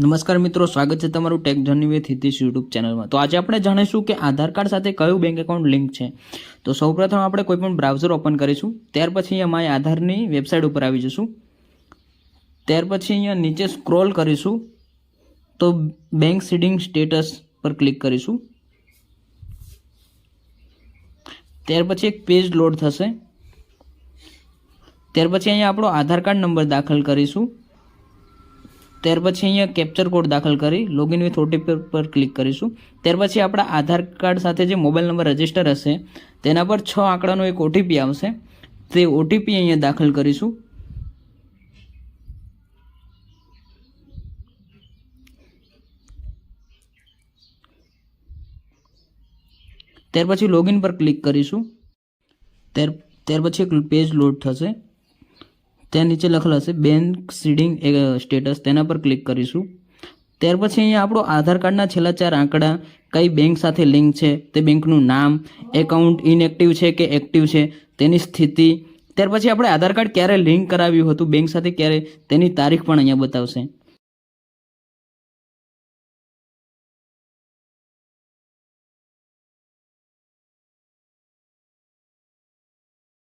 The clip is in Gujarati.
નમસ્કાર મિત્રો, સ્વાગત છે તમારું tech journey with Hitish YouTube ચેનલમાં તો આજે આપણે જાણીશું કે આધાર કાર્ડ સાથે કયું બેંક એકાઉન્ટ લિંક છે. તો સૌપ્રથમ આપણે કોઈ પણ બ્રાઉઝર ઓપન કરીશું, ત્યાર પછી અહીંયા માય આધારની વેબસાઇટ ઉપર આવી જશું. ત્યાર પછી અહીંયા નીચે સ્ક્રોલ કરીશું, તો બેંક સીડિંગ સ્ટેટસ પર ક્લિક કરીશું. ત્યાર પછી એક પેજ લોડ થશે. ત્યાર પછી અહીંયા આપણો આધાર કાર્ડ નંબર દાખલ કરીશું. ત્યાર પછી અહીંયા કેપ્ચર કોડ દાખલ કરી લોગિન વિથ ઓટીપી પર ક્લિક કરીશું. ત્યાર પછી આપણા આધાર કાર્ડ સાથે જે મોબાઈલ નંબર રજિસ્ટર હશે, તેના પર છ આંકડાનો એક ઓટીપી આવશે. તે ઓટીપી અહીંયા દાખલ કરીશું. ત્યાર પછી લોગિન પર ક્લિક કરીશું. ત્યાર ત્યાર પછી એક પેજ લોડ થશે. ત્યાં નીચે લખેલ હશે બેંક સીડિંગ સ્ટેટસ તેના પર ક્લિક કરીશું. ત્યાર પછી અહીંયા આપણો આધાર કાર્ડના છેલ્લા ચાર આંકડા, કઈ બેંક સાથે લિંક છે, તે બેંકનું નામ એકાઉન્ટ ઇનએક્ટિવ છે કે એક્ટિવ છે, તેની સ્થિતિ. ત્યાર પછી આપણે આધાર કાર્ડ ક્યારે લિંક કરાવ્યું હતું બેંક સાથે ક્યારે, તેની તારીખ પણ અહીંયા બતાવશે.